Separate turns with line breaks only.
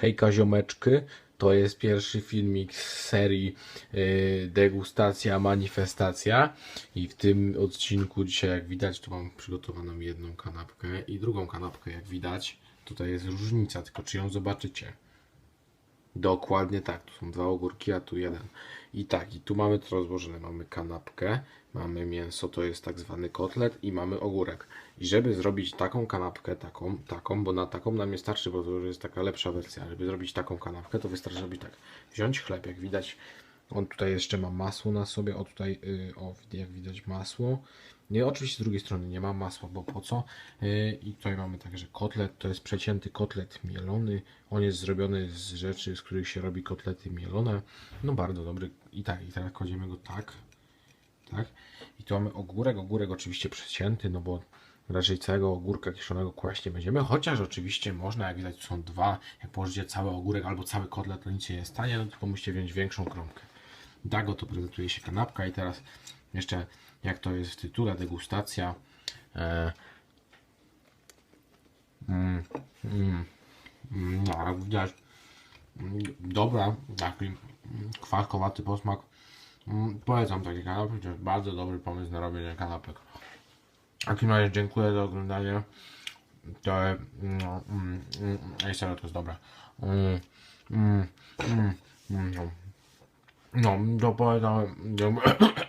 Hejka ziomeczki, to jest pierwszy filmik z serii y, Degustacja, Manifestacja i w tym odcinku dzisiaj jak widać tu mam przygotowaną jedną kanapkę i drugą kanapkę jak widać. Tutaj jest różnica, tylko czy ją zobaczycie. Dokładnie tak, tu są dwa ogórki, a tu jeden. I tak, i tu mamy to rozłożone. Mamy kanapkę, mamy mięso, to jest tak zwany kotlet i mamy ogórek. I żeby zrobić taką kanapkę, taką, taką, bo na taką nam nie starczy, bo to już jest taka lepsza wersja. Żeby zrobić taką kanapkę, to wystarczy zrobić tak. Wziąć chleb, jak widać, on tutaj jeszcze ma masło na sobie, o tutaj, y, o jak widać masło. Oczywiście z drugiej strony nie ma masła, bo po co? Yy, I tutaj mamy także kotlet, to jest przecięty kotlet mielony. On jest zrobiony z rzeczy, z których się robi kotlety mielone. No bardzo dobry. I tak, i teraz kładziemy go tak. Tak. I tu mamy ogórek, ogórek oczywiście przecięty, no bo raczej całego ogórka kiszonego kłaść nie będziemy, chociaż oczywiście można, jak widać są dwa, jak położycie cały ogórek albo cały kotlet, to nic się nie stanie, no tylko musicie wziąć większą kromkę. Tak oto prezentuje się kanapka i teraz jeszcze jak to jest w tytule, degustacja. E, mm, mm, mm, no, widać, mm, dobra, taki mm, kwaskowaty posmak. Mm, Polecam takie kanapy, to jest bardzo dobry pomysł na robienie kanapek. W takim razie dziękuję za oglądanie. To no, mm, mm, serio, to jest dobre. Mm, mm, mm, mm, no. No, to polecam.